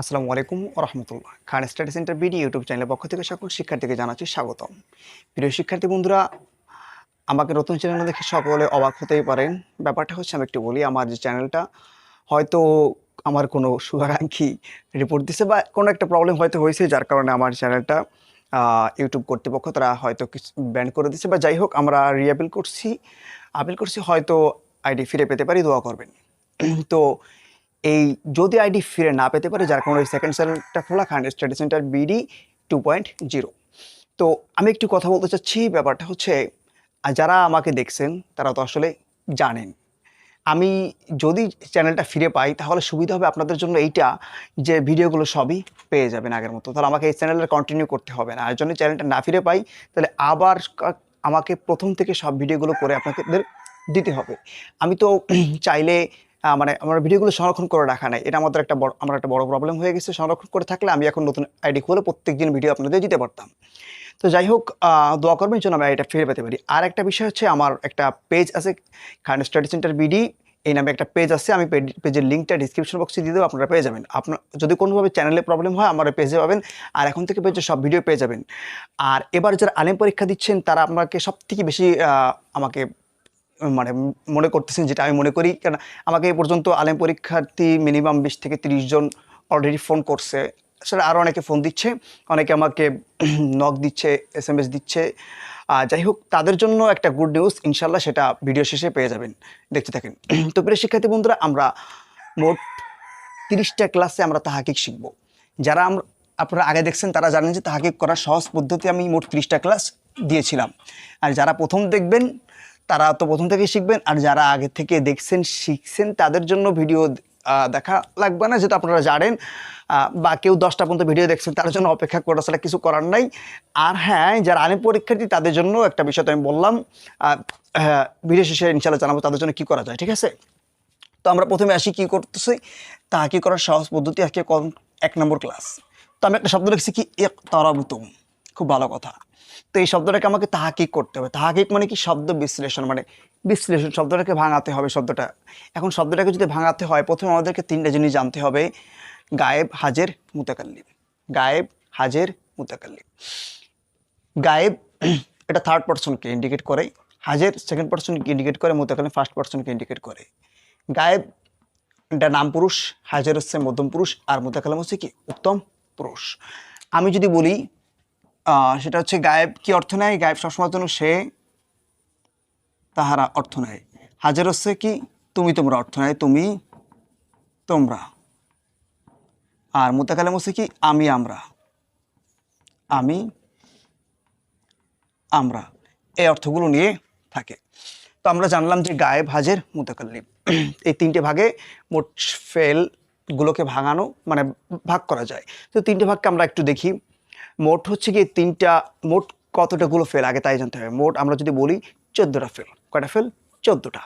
আসসালামু আলাইকুম Rahmatullah Khan study centre BD YouTube চ্যানেলের পক্ষ থেকে সকল শিক্ষার্থীকে জানাচ্ছি স্বাগতম। প্রিয় শিক্ষার্থী বন্ধুরা, আমাকে নতুন চ্যানেল দেখে সকলে অবাক হতেই পারেন। ব্যাপারটা হচ্ছে, আমি একটু বলি, আমার যে চ্যানেলটা, হয়তো আমার কোনো শুভাকাঙ্ক্ষী রিপোর্ট দিছে বা কোনো একটা প্রবলেম হয়তো হয়েছে, যার কারণে আমার চ্যানেলটা ইউটিউব কর্তৃপক্ষ তারা হয়তো কিছু ব্যান করে দিচ্ছে বা যাই হোক, আমরা রিঅ্যাপিল করছি আপিল করছি, হয়তো আইডি ফিরে পেতে পারি, দোয়া করবেন। তো এই যদি আইডি ফিরে না পেতে পারে, যার কারণে সেকেন্ড চ্যানেলটা খোলা, Khan study centre BD two point zero তো আমি একটু কথা বলতে চাচ্ছি, ব্যাপারটা হচ্ছে যারা আমাকে দেখছেন, তারা তো আসলে জানেন। আমি যদি চ্যানেলটা ফিরে পাই, তাহলে সুবিধা হবে আপনাদের জন্য এইটা, যে ভিডিওগুলো সবই পেয়ে যাবেন আগের মতো। তাহলে আমাকে এই চ্যানেলটা কন্টিনিউ করতে হবে না। আর জন্য চ্যানেলটা না ফিরে পাই, তাহলে আবার আমাকে প্রথম থেকে সব ভিডিওগুলো করে আপনাদের দিতে হবে। আমি তো চাইলে মানে আমার ভিডিওগুলো সংরক্ষণ করে রাখা নাই। এটা আমাদের একটা বড় আমার একটা বড় প্রবলেম হয়ে গেছে। সংরক্ষণ করে থাকলে আমি এখন নতুন আইডি খুলে প্রত্যেক দিন ভিডিও আপনাদের দিতে পারতাম। তো যাই হোক দোয়া করবেন যেন আমি এটা ফিরে পেতে পারি। আর একটা বিষয় হচ্ছে আমার একটা পেজ আছে খান স্টাডি সেন্টার বিডি এই নামে একটা পেজ আছে। আমি পেজের লিঙ্কটা ডিসক্রিপশন বক্সে দিয়ে দেবো, আপনারা পেয়ে যাবেন। আপনার যদি কোনোভাবে চ্যানেলে প্রবলেম হয়, আমার পেজে পাবেন। আর এখন থেকে পেজে সব ভিডিও পেয়ে যাবেন। আর এবার যারা আলেম পরীক্ষা দিচ্ছেন, তারা আপনাকে সব থেকে বেশি আমাকে মানে মনে করতেছেন যেটা আমি মনে করি। কেন আমাকে এ পর্যন্ত আলেম পরীক্ষার্থী মিনিমাম বিশ থেকে তিরিশ জন অলরেডি ফোন করছে। সেটা আরও অনেকে ফোন দিচ্ছে, অনেকে আমাকে নক দিচ্ছে এস এম এস দিচ্ছে যাই হোক, তাদের জন্য একটা গুড নিউজ ইনশাল্লাহ সেটা ভিডিও শেষে পেয়ে যাবেন। দেখতে থাকেন। তো প্রিয় শিক্ষার্থী বন্ধুরা, আমরা মোট তিরিশটা ক্লাসে আমরা তাহাকিক শিখব। যারা আপনারা আগে দেখছেন, তারা জানেন যে তাহাকিক করার সহজ পদ্ধতি আমি মোট তিরিশটা ক্লাস দিয়েছিলাম। আর যারা প্রথম দেখবেন তারা তো প্রথম থেকেই শিখবেন আর যারা আগে থেকে দেখছেন শিখছেন তাদের জন্য ভিডিও দেখা লাগবে না যেটা আপনারা জানেন বা কেউ দশটা পর্যন্ত ভিডিও দেখছেন তার জন্য অপেক্ষা করা ছাড়া কিছু করার নাই। আর হ্যাঁ যারা আনে পরীক্ষার্থী তাদের জন্য একটা বিষয় তো আমি বললাম হ্যাঁ, ভিডিও শেষে ইনশাল্লাহ জানাব তাদের জন্য কী করা যায় ঠিক আছে? তো আমরা প্রথমে আসি কী করতেছি তা তাহাকি করার সহজ পদ্ধতি আজকে এক নম্বর ক্লাস তো আমি একটা শব্দ লিখছি কি? এক তরাবুতুম খুব ভালো কথা। তো এই শব্দটাকে আমাকে তাহাকিক করতে হবে। তাহাকিক মানে কি? শব্দ বিশ্লেষণ মানে বিশ্লেষণ, শব্দটাকে ভাঙাতে হবে শব্দটা। এখন শব্দটাকে যদি ভাঙাতে হয়, প্রথমে আমাদেরকে তিনটা জিনিস জানতে হবে। গায়েব, হাজের, মুতাকাল্লিম। গায়েব, হাজের, মুতাকাল্লিম। গায়েব, এটা থার্ড পার্সনকে ইন্ডিকেট করে। হাজের সেকেন্ড পার্সনকে ইন্ডিকেট করে। মুতাকাল্লিম ফার্স্ট পার্সনকে ইন্ডিকেট করে। গায়েব, এটা নাম পুরুষ। হাজার হচ্ছে মধ্যম পুরুষ। আর মুতাকালাম হচ্ছে কি? উত্তম পুরুষ। আমি যদি বলি সেটা হচ্ছে গায়েব, কি অর্থ নেয়? গায়েব সবসময় জন্য সে তাহারা অর্থ নেয়। হাজার হচ্ছে কি? তুমি তোমরা অর্থ নেয়, তুমি তোমরা। আর মুতাকালাম হচ্ছে কি? আমি আমরা। আমি আমরা। এই অর্থগুলো নিয়ে থাকে। তো আমরা জানলাম যে গায়েব, হাজের মুতাকাল্লিম এই তিনটে ভাগে মোট ফেলগুলোকে ভাঙানো মানে ভাগ করা যায়। তো তিনটে ভাগকে আমরা একটু দেখি। মোট হচ্ছে কি তিনটা, মোট কতটাগুলো ফেল? আগে তাই জানতে হবে। মোট আমরা যদি বলি চোদ্দোটা ফেল। কয়টা ফেল? চোদ্দোটা।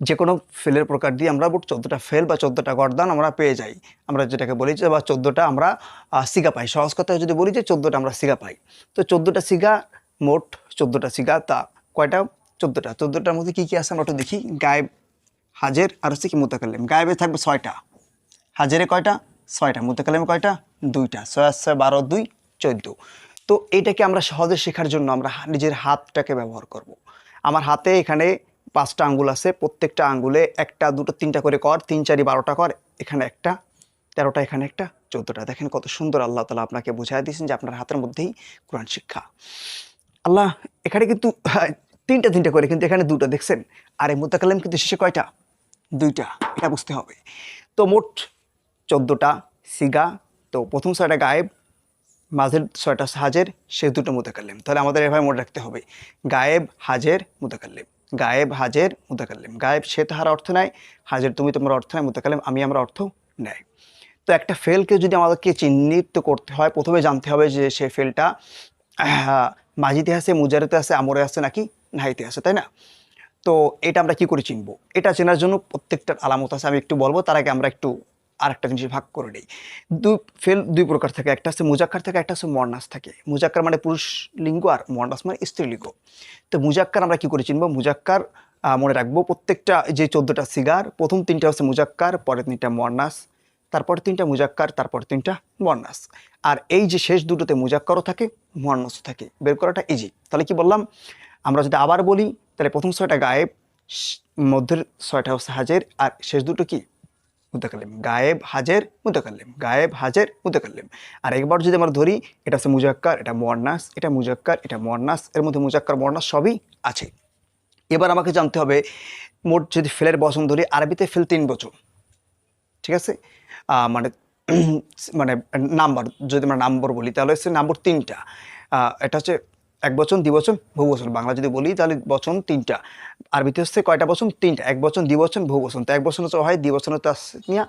যে কোনো ফেলের প্রকার দিয়ে আমরা মোট চোদ্দোটা ফেল বা চোদ্দোটা গরদান আমরা পেয়ে যাই। আমরা যেটাকে বলি যে, বা চোদ্দোটা আমরা সিগা পাই। সহজ কথায় যদি বলি যে, চোদ্দোটা আমরা সিগা পাই। তো চোদ্দোটা সিগা, মোট চোদ্দোটা সিগা, তা কয়টা? চোদ্দোটা। চোদ্দোটার মধ্যে কী কী আছে আমরা একটু দেখি। গায়েব, হাজের, আর হচ্ছে কি মোতাকাল্লিম। গায়েবে থাকবে ছয়টা। হাজারে কয়টা? ছয়টা। মোতাকাল্লিমে কয়টা? দুইটা, ছয় ছয় বারো, দুই, চোদ্দ। তো এইটাকে আমরা সহজে শেখার জন্য আমরা নিজের হাতটাকে ব্যবহার করব। আমার হাতে এখানে পাঁচটা আঙ্গুল আছে, প্রত্যেকটা আঙ্গুলে একটা, দুটো, তিনটা করে কর, তিন চারি বারোটা কর, এখানে একটা, তেরোটা, এখানে একটা, চোদ্দোটা। দেখেন কত সুন্দর আল্লাহ তালা আপনাকে বোঝায় দিয়েছেন যে আপনার হাতের মধ্যেই কোরআন শিক্ষা। আল্লাহ, এখানে কিন্তু তিনটা তিনটা করে, কিন্তু এখানে দুটো, দেখছেন? আর এই মোতাকাল্লাম কিন্তু শেষে কয়টা? দুইটা, এটা বুঝতে হবে। তো মোট চোদ্দোটা, সিগা তো প্রথম ছয়টা গায়েব, মাঝের ছয়টা হাজের সে দুটো মুতাকাল্লিম। তাহলে আমাদের এভাবে মনে রাখতে হবে। গায়েব, হাজের, মুতাকাল্লিম। গায়েব, হাজের, মুতাকাল্লিম। গায়েব সে তাহার অর্থ নেয় হাজের তুমি তোমার অর্থ নেয় মুতাকাল্লিম আমি আমরা অর্থ নেয় তো একটা ফেলকে যদি আমাদেরকে চিহ্নিত করতে হয়, প্রথমে জানতে হবে যে সে ফেলটা মাজিতে আছে মুজারেতে আছে, আমরে আছে নাকি নাহিতে আছে, তাই না? তো এটা আমরা কি করে চিনবো? এটা চেনার জন্য প্রত্যেকটার আলামত আছে, আমি একটু বলব, তার আগে আমরা একটু আরেকটা জিনিস ভাগ করে নিই। দুই ফেল, দুই প্রকার থাকে। একটা আছে মুজাক্কার থাকে, একটা আছে মর্নাস থাকে। মুজাক্কার মানে পুরুষ লিঙ্গ আর মর্নাস মানে স্ত্রীলিঙ্গ তো মুজাক্কার আমরা কি করে চিনবো? মুজাক্কার মনে রাখব প্রত্যেকটা যে চোদ্দোটা সিগার, প্রথম তিনটা হচ্ছে মুজাক্কার, পরের তিনটা মর্নাস তারপর তিনটা মুজাক্কার, তারপর তিনটা মর্নাস আর এই যে শেষ দুটোতে মুজাক্কারও থাকে মর্নাসও থাকে। বের করাটা ইজি তাহলে কি বললাম? আমরা যদি আবার বলি, তাহলে প্রথম ছয়টা গায়েব মধ্যের ছয়টা হচ্ছে হাজের। আর শেষ দুটো কি? মুতাকাল্লিম। গায়েব, হাজের, মুতাকাল্লিম। গায়েব, হাজের, মুতাকাল্লিম। আর একবার যদি আমরা ধরি, এটা হচ্ছে মুজাক্কার, এটা মর্নাস এটা মুজাক্কার, এটা মর্নাস এর মধ্যে মুজাক্কার মর্নাস সবই আছে। এবার আমাকে জানতে হবে, মোট যদি ফেলের বচন ধরি, আরবিতে ফেল তিন বচন। ঠিক আছে? মানে মানে নাম্বার, যদি আমরা নাম্বার বলি, তাহলে হচ্ছে নাম্বার তিনটা। এটা হচ্ছে এক বচন দ্বিবচন বহুবচন বাংলা যদি বলি, তাহলে বচন তিনটা। আরবিতে হচ্ছে কয়টা বচন? তিনটা। এক বচন দ্বিবচন বহুবচন তো এক বচন হচ্ছে হয় দ্বিবচন হচ্ছে তাসনিয়া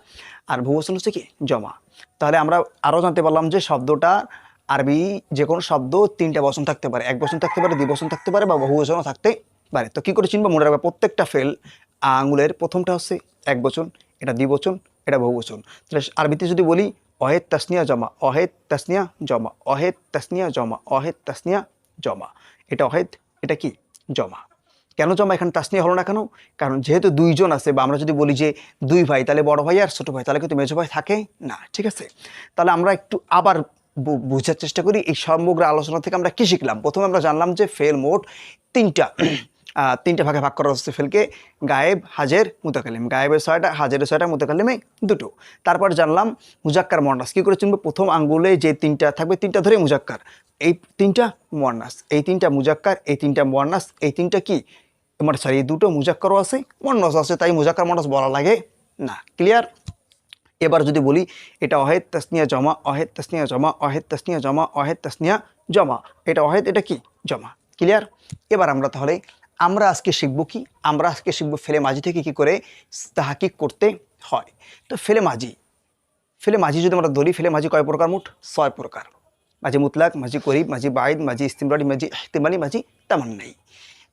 আর বহুবচন হচ্ছে কি? জমা। তাহলে আমরা আরও জানতে পারলাম যে শব্দটা আরবি যে কোনো শব্দ তিনটা বচন থাকতে পারে। এক বচন থাকতে পারে দ্বিবচন থাকতে পারে বা বহুবচনও থাকতে পারে। তো কী করে চিনবো? মনে রাখবে, প্রত্যেকটা ফেল আঙুলের প্রথমটা হচ্ছে এক বচন, এটা দ্বিবচন এটা বহুবচন তাহলে আরবিতে যদি বলি, অহেদ তাসনিয়া জমা, অহেদ তাসনিয়া জমা, অহেদ তাসনিয়া জমা, অহেদ তাসনিয়া জমা। এটা অহেদ এটা কি? জমা। কেন জমা? এখানে তাসনিয়া হলো না কেন? কারণ যেহেতু দুইজন আছে, বা আমরা যদি বলি যে দুই ভাই, তাহলে বড় ভাই আর ছোট ভাই, তাহলে কিন্তু মেজো ভাই থাকে না, ঠিক আছে? তাহলে আমরা একটু আবার বোঝার চেষ্টা করি, এই সমগ্র আলোচনা থেকে আমরা কী শিখলাম? প্রথমে আমরা জানলাম যে ফেল মোট তিনটা তিনটা ভাগে ভাগ করা হচ্ছে ফেলকে, গায়েব, হাজের মুতাকালিম গায়েবের ছয়টা হাজের ছয়টা মুতাকালিমে দুটো। তারপর জানলাম মুজাক্কার মর্নাস কী করে চিনবো, প্রথম আঙ্গুলে যে তিনটা থাকবে, তিনটা ধরে মুজাক্কার। এই তিনটা মর্নাস এই তিনটা মুজাক্কার, এই তিনটা মর্নাস এই তিনটা কি? মানে সরি এই দুটো মুজাক্কারও আছে মর্নাস আছে, তাই মুজাক্কার মর্নাস বলা লাগে না। ক্লিয়ার এবার যদি বলি, এটা অহেদ তাসনিয়া জমা, অহেদ তাসনিয়া জমা, অহেদ তাসনিয়া জমা, অহেদ তাসনিয়া জমা। এটা অহেদ, এটা কি? জমা। ক্লিয়ার এবার আমরা তাহলে, আমরা আজকে শিখব কি? আমরা আজকে শিখব ফেলে মাঝি থেকে কি করে তাহাকিক করতে হয়। তো ফেলে মাঝি ফেলে মাঝি যদি আমরা ধরি, ফেলে মাঝি কয় প্রকার মোট? ছয় প্রকার। মাঝি মুতলাক, মাঝি করিব, মাঝি বাইদ, মাঝি ইস্তিমরারি মাঝি ইহতিমালি, মাঝি তামান্নাই।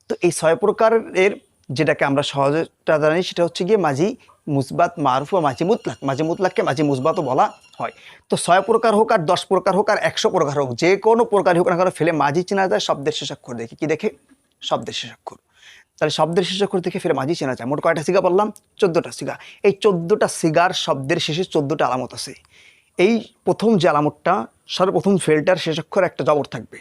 তো এই ছয় প্রকারের যেটাকে আমরা সহজটা জানি সেটা হচ্ছে গিয়ে মাঝি মুসবাত মারুফ ও মাঝি মুতলাক। মাঝি মুতলাককে মাঝি মুসবাতও বলা হয়। তো ছয় প্রকার হোক আর দশ প্রকার হোক আর একশো প্রকার হোক, যে কোনো প্রকার হোক না কেন ফেলে মাঝি চেনা যায়, শব্দের শেষাক্ষর দেখে। কি দেখে? শব্দের শেষাক্ষর তাহলে শব্দের শেষাক্ষর দেখে ফেলে মাঝি চেনা যায়। মোট কয়টা সিগা বললাম? চোদ্দোটা সিগা এই চোদ্দোটা সিগার শব্দের শেষে চোদ্দোটা আলামত আছে। এই প্রথম যে আলামতটা সর্বপ্রথম ফেলটার শেষাক্ষর একটা জবর থাকবে।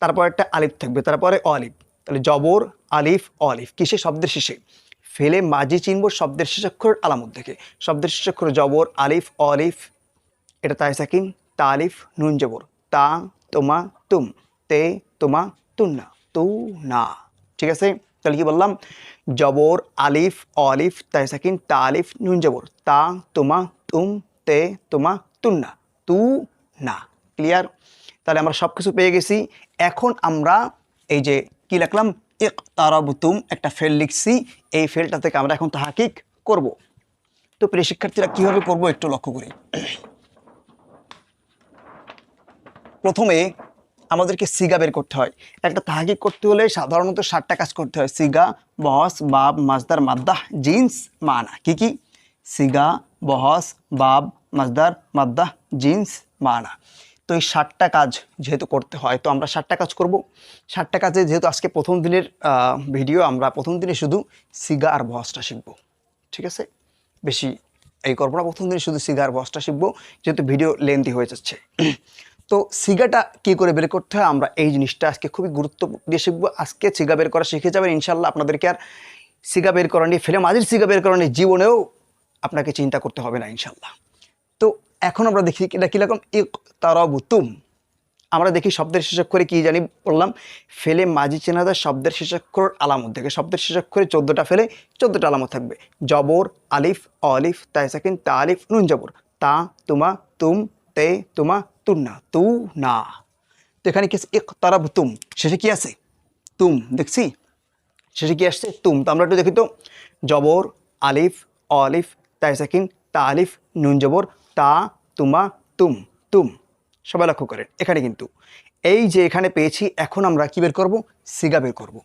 তারপর একটা আলিফ থাকবে, তারপরে অলিফ। তাহলে জবর, আলিফ, অলিফ কিসে শব্দের শেষে? ফেলে মাঝি চিনব শব্দের শেষাক্ষর আলামত দেখে। শব্দের শেষাক্ষর জবর, আলিফ, অলিফ, এটা তাই সাকিন, তা আলিফ, নুন জবর। তা, তোমা, তুম, তে, তোমা, তুন্না তু না ঠিক আছে? তাহলে কি বললাম? জবর, আলিফ, অলিফ তাই সাকিন, তা আলিফ, নুন জবর। তা, তোমা, তুম, তে, তোমা তুন্না তু না ক্লিয়ার তাহলে আমরা সব কিছু পেয়ে গেছি। এখন আমরা এই যে কি লিখলাম? এক তারাবুতুম একটা ফেল লিখছি। এই ফেলটা থেকে আমরা এখন তাহাকিক করব। তো প্রিয় শিক্ষার্থীরা, কীভাবে করব একটু লক্ষ্য করি। প্রথমে আমাদেরকে সিগা বের করতে হয়। একটা তাহাকিক করতে হলে সাধারণত সাতটা কাজ করতে হয়। সিগা, বস, বাব মাজদার মাদ্দাহ, জিন্স, মানা। কি কি? সিগা বহস, বাব মাজদার মাদ্দাহ, জিন্স, মানা। তো এই ষাটটা কাজ যেহেতু করতে হয়, তো আমরা ষাটটা কাজ করব। ষাটটা কাজে যেহেতু আজকে প্রথম দিনের ভিডিও, আমরা প্রথম দিনে শুধু সিগা আর বহসটা শিখব, ঠিক আছে? বেশি এই করব না, প্রথম দিনে শুধু সিগার বসটা শিখব, যেহেতু ভিডিও লেন্থি হয়ে যাচ্ছে। তো সিগাটা কী করে বের করতে হয়, আমরা এই জিনিসটা আজকে খুবই গুরুত্ব দিয়ে শিখব। আজকে সিগা বের করা শিখে যাবেন ইনশাল্লাহ আপনাদেরকে আর সিগা বের করা নিয়ে, ফেলে মাঝির সিগা বের করা নিয়ে জীবনেও আপনাকে চিন্তা করতে হবে না ইনশাল্লাহ তো এখন আমরা দেখি এটা কীরকম? ইক তারাবুতুম আমরা দেখি শব্দের শেষাক্ষরে কি জানি বললাম? ফেলে মাঝি চেনা যায় শব্দের শেষাক্ষর আলামত থেকে শব্দের শেষাক্ষরে চোদ্দোটা ফেলে চোদ্দোটা আলামত থাকবে। জবর, আলিফ, অলিফ, তাই সেকেন্ড, তা, আলিফ, নুন, জবর। তা, তুমা, তুম, তে, তুমা, তুন্না, তু, না। তো এখানে কি এক তারাব তুম শেষে কি আছে? তুম। দেখছি? শেষে কি আসছে? তুম। তো আমরা একটু দেখি তো। জবর, আলিফ, অলিফ তাই সেকেন্ড তা আলিফ, নুন জবর, তা, তুমা, তুম তুম। সবাই লক্ষ্য করেন, এখানে কিন্তু। এই যে এখানে পেয়েছি, এখন আমরা কী বের করব? সিগা বের করব।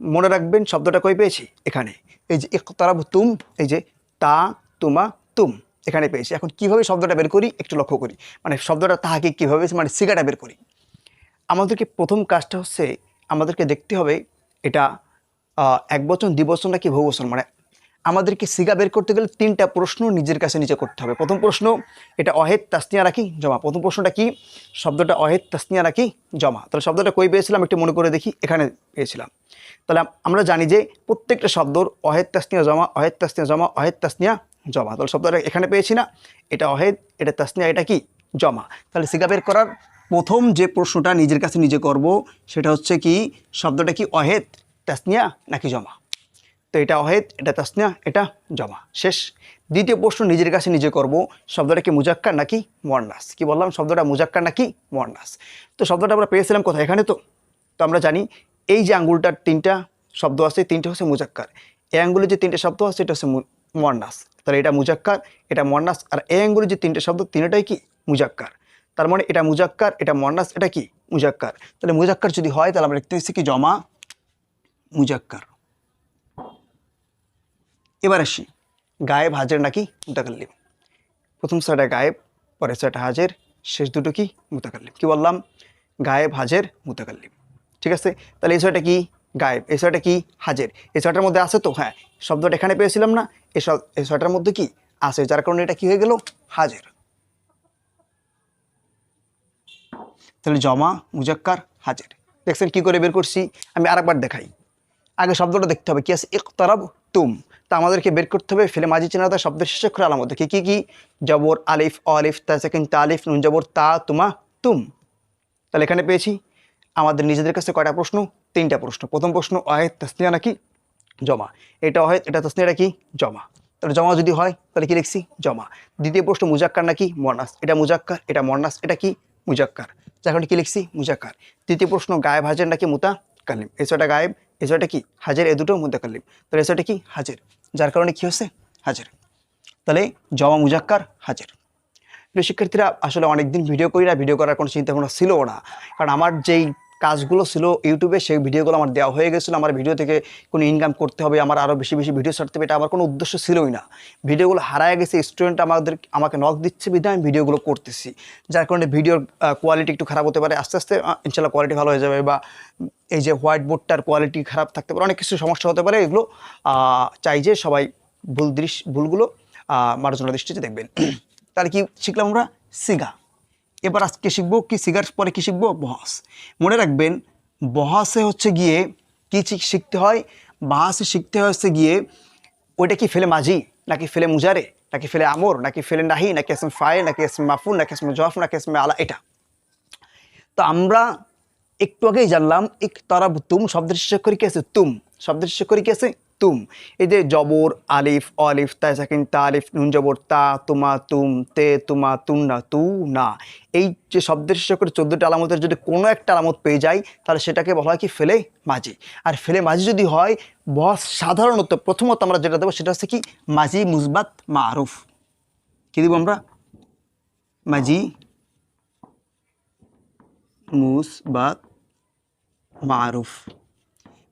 মনে রাখবেন, শব্দটা কই পেয়েছি? এখানে। এই যে ইকতারাব তুম, এই যে তা, তুমা, তুম, এখানে পেয়েছি। এখন কীভাবে শব্দটা বের করি? একটু লক্ষ্য করি। মানে শব্দটা তাহাকে কীভাবে মানে সিগাটা বের করি। আমাদেরকে প্রথম কাজটা হচ্ছে, আমাদেরকে দেখতে হবে, এটা এক বচন দ্বিবচন নাকি বহুবচন মানে আমাদেরকে সিগা বের করতে গেলে তিনটা প্রশ্ন নিজের কাছে নিজে করতে হবে। প্রথম প্রশ্ন, এটা অহেদ তাসনিয়া রাখি জমা। প্রথম প্রশ্নটা কি? শব্দটা অহেদ তাসনিয়া রাখি জমা। তাহলে শব্দটা কই পেয়েছিলাম? একটু মনে করে দেখি, এখানে পেয়েছিলাম। তাহলে আমরা জানি যে প্রত্যেকটা শব্দর অহেদ তাসনিয়া জমা, অহেদ তাসনিয়া জমা, অহেদ তাসনিয়া জমা। তাহলে শব্দটা এখানে পেয়েছি না। এটা অহেদ, এটা তাসনিয়া, এটা কি? জমা। তাহলে সিগা বের করার প্রথম যে প্রশ্নটা নিজের কাছে নিজে করব, সেটা হচ্ছে কি? শব্দটা কি অহেদ তাসনিয়া নাকি জমা? তো এটা অহেদ, এটা তাসনিয়া, এটা জমা। শেষ। দ্বিতীয় প্রশ্ন, নিজের কাছে নিজে করব। শব্দটা কি মুজাক্কার নাকি মর্নাস কি বললাম? শব্দটা মুজাক্কার নাকি মর্নাস তো শব্দটা আমরা পেয়েছিলাম কোথায়? এখানে তো। তো আমরা জানি, এই যে আঙ্গুলটার তিনটা শব্দ আছে, তিনটে হচ্ছে মুজাক্কার। এই আঙ্গুলের যে তিনটে শব্দ আছে এটা হচ্ছে মর্নাস তাহলে এটা মুজাক্কার, এটা মর্নাস আর এই আঙ্গুলের যে তিনটে শব্দ, তিনটাই কি মুজাক্কার? তার মানে এটা মুজাক্কার, এটা মর্নাস এটা কি মুজাক্কার? তাহলে মুজাক্কার যদি হয়, তাহলে আমরা হচ্ছে কি জমা? মুজাক্কার। এবার আসি। গায়েব হাজের নাকি মুতাকাল্লিম। প্রথম সাইডে গায়েব, পরের সাইডে হাজের, শেষ দুটো কি মুতাকাল্লিম। কি বললাম? গায়েব হাজের, মুতাকাল্লিম। ঠিক আছে? তাহলে এই ছয়টা কি গায়েব? এই ছয়টা কি হাজের? এই ছয়টার মধ্যে আছে তো? হ্যাঁ। শব্দটা এখানে পেয়েছিলাম না। এই এই ছয়টার মধ্যে কি আছে? যার কারণে এটা কি হয়ে গেল? হাজের। তাহলে জমা, মুজাক্কার, হাজের। দেখছেন কি করে বের করছি? আমি আরেকবার দেখাই। আগে শব্দটা দেখতে হবে। কি আছে? ইকতারাব তুম। তা আমাদেরকে বের করতে হবে। ফেলে মাঝি চেনাতা শব্দের শেষে করে আলামত। দেখি কী কী? জবর, আলিফ, অলিফ, তা সেকেন্ড, তা আলিফ, নুন, জবর, তা, তুমা, তুম। তাহলে এখানে পেয়েছি। আমাদের নিজেদের কাছে কয়টা প্রশ্ন? তিনটা প্রশ্ন। প্রথম প্রশ্ন, অহেদ, তাসনিয়া নাকি জমা? এটা অহেদ, এটা তাসনিয়া নাকি জমা? তাহলে জমা যদি হয়, তাহলে কি লিখছি? জমা। দ্বিতীয় প্রশ্ন, মুজাক্কার নাকি মর্নাস এটা মুজাক্কার, এটা মর্নাস এটা কি মুজাক্কার? কারণে কি লিখছি? মুজাক্কার। তৃতীয় প্রশ্ন, গায়েব হাজার নাকি মুতা কালিম ছয়টা গায়েব এই কি? হাজের, এ দুটো মধ্যে কালিম। তাহলে এই কি? হাজের। যার কারণে কি হচ্ছে? হাজের। তাহলে জমা মুজাক্কার, হাজের। প্রিয় শিক্ষার্থীরা, আসলে অনেকদিন ভিডিও করি না ভিডিও করার কোনো চিন্তা ভাবনা ছিল না। কারণ আমার যেই কাজগুলো ছিল ইউটিউবে, সেই ভিডিওগুলো আমার দেওয়া হয়ে গেছিল। আমার ভিডিও থেকে কোনো ইনকাম করতে হবে, আমার আরও বেশি বেশি ভিডিও ছাড়তে হবে, এটা আমার কোনো উদ্দেশ্য ছিলই না। ভিডিওগুলো হারায় গেছে স্টুডেন্ট আমাদের, আমাকে নক দিচ্ছে বিধে আমি ভিডিওগুলো করতেছি। যার কারণে ভিডিওর কোয়ালিটি একটু খারাপ হতে পারে, আস্তে আস্তে ইনশাল্লাহ কোয়ালিটি ভালো হয়ে যাবে বা এই যে হোয়াইট বোর্ডটার কোয়ালিটি খারাপ থাকতে পারে, অনেক কিছু সমস্যা হতে পারে, এগুলো চাই যে সবাই ভুল দৃশ্য ভুলগুলো মার্জনা দৃষ্টিতে দেখবেন। তাহলে কি শিখলাম আমরা? সিগা। এবার আজকে শিখব? কি সিগার পরে কি শিখব? বহাস। মনে রাখবেন, বহাসে হচ্ছে গিয়ে কি শিখ- শিখতে হয়? বাহাসে শিখতে হয় হচ্ছে গিয়ে ওইটা কি ফেলে মাঝি? নাকি ফেলে মুজারে? নাকি ফেলে আমর? নাকি ফেলে নাহি? নাকি এসমে ফায়ে নাকি এসমে মাফুন? নাকি এসমে জফ নাকি এসমে আলা? এটা। তো আমরা একটু আগেই জানলাম এক তারা তুম, শব্দের শেষ করে কি আছে? তুম। শব্দের শেষ করে কি আছে? তুম। এই যে জবর, আলিফ, অলিফ, তাই সেকেন্ড তা আলিফ নুন, জবর, তা, তুমা, তুম, তে, তুমা, তুম, না, তু, না। এই যে শব্দের শেষ করে চোদ্দোটা আলামতের যদি কোনো একটা আলামত পেয়ে যায় তাহলে সেটাকে বলা হয় কি ফেলে মাঝি। আর ফেলে মাঝি যদি হয়, বস সাধারণত প্রথমত আমরা যেটা দেবো, সেটা হচ্ছে কি? মাঝি মুজবাত মারুফ। কি দেবো আমরা? মাঝি মুসবাত মারুফ।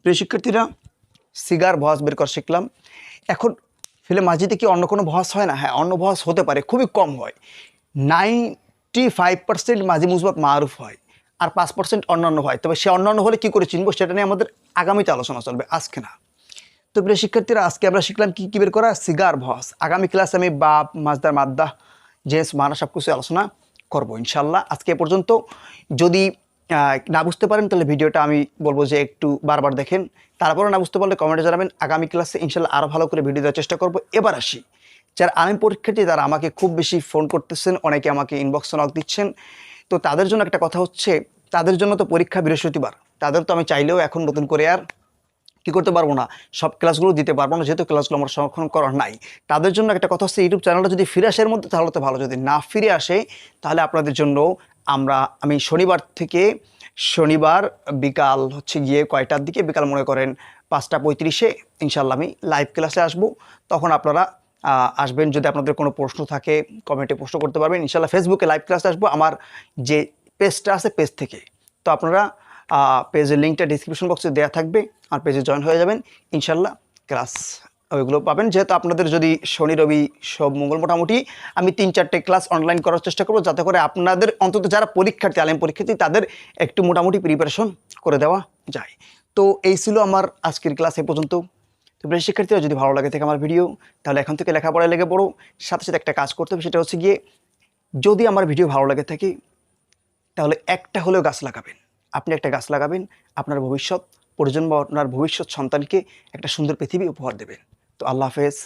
প্রিয় শিক্ষার্থীরা সিগার ভস বের করা শিখলাম। এখন ফিল্ম মাঝিতে কি অন্য কোনো ভস হয় না? হ্যাঁ অন্য ভস হতে পারে, খুবই কম হয়। নাইনটি ফাইভ পার্সেন্ট মাঝি মুসবাত মারুফ হয় আর পাঁচ পার্সেন্ট অন্যান্য হয়। তবে সে অন্যান্য হলে কী করে চিনবো সেটা নিয়ে আমাদের আগামীতে আলোচনা চলবে, আজকে না। তো প্রিয় শিক্ষার্থীরা, আজকে আমরা শিখলাম কি কি বের করা? সিগার ভস। আগামী ক্লাসে আমি বাপ মাজদার মাদ্দা জেন্স মানা সব কিছু আলোচনা করব ইনশাল্লাহ আজকে পর্যন্ত। যদি না বুঝতে পারেন, তাহলে ভিডিওটা আমি বলব যে একটু বারবার দেখেন। তারপরে না বুঝতে পারলে কমেন্টে জানাবেন, আগামী ক্লাসে ইনশাল্লাহ আরও ভালো করে ভিডিও দেওয়ার চেষ্টা করব। এবার আসি, যারা আমি পরীক্ষার্থী, তারা আমাকে খুব বেশি ফোন করতেছেন, অনেকে আমাকে ইনবক্সে নক দিচ্ছেন। তো তাদের জন্য একটা কথা হচ্ছে, তাদের জন্য তো পরীক্ষা বৃহস্পতিবার, তাদের তো আমি চাইলেও এখন নতুন করে আর কী করতে পারব না। সব ক্লাসগুলো দিতে পারব না, যেহেতু ক্লাসগুলো আমার সংরক্ষণ করার নাই। তাদের জন্য একটা কথা হচ্ছে, ইউটিউব চ্যানেলটা যদি ফিরে আসে মধ্যে, তাহলে তো ভালো। যদি না ফিরে আসে, তাহলে আপনাদের জন্য আমরা, আমি শনিবার থেকে শনিবার বিকাল হচ্ছে গিয়ে কয়টার দিকে? বিকাল মনে করেন পাঁচটা পঁয়ত্রিশে। ইনশাল্লাহ আমি লাইভ ক্লাসে আসব। তখন আপনারা আসবেন। যদি আপনাদের কোনো প্রশ্ন থাকে কমেন্টে প্রশ্ন করতে পারবেন। ইনশাল্লাহ ফেসবুকে লাইভ ক্লাসে আসব। আমার যে পেজটা আছে পেজ থেকে। তো আপনারা পেজের লিঙ্কটা ডিসক্রিপশন বক্সে দেওয়া থাকবে। আর পেজে জয়েন হয়ে যাবেন। ইনশাল্লাহ ক্লাস ওইগুলো পাবেন। যেহেতু আপনাদের যদি শনি, রবি সব মঙ্গল মোটামুটি আমি তিন, চারটে ক্লাস অনলাইন করার চেষ্টা করব, যাতে করে আপনাদের অন্তত যারা পরীক্ষার্থী, আলেম পরীক্ষার্থী, তাদের একটু মোটামুটি প্রিপারেশন করে দেওয়া যায়। তো এই ছিল আমার আজকের ক্লাস এ পর্যন্ত। তো প্রিয় শিক্ষার্থীরা, যদি ভালো লাগে থাকে আমার ভিডিও তাহলে এখন থেকে লেখাপড়ায় লেগে পড়ো। সাথে সাথে একটা কাজ করতে হবে, সেটা হচ্ছে গিয়ে যদি আমার ভিডিও ভালো লাগে থাকে, তাহলে একটা হলেও গাছ লাগাবেন। আপনি একটা গাছ লাগাবেন, আপনার ভবিষ্যৎ পরিজন বা আপনার ভবিষ্যৎ সন্তানকে একটা সুন্দর পৃথিবী উপহার দেবেন। তো আল্লাহ হাফেজ।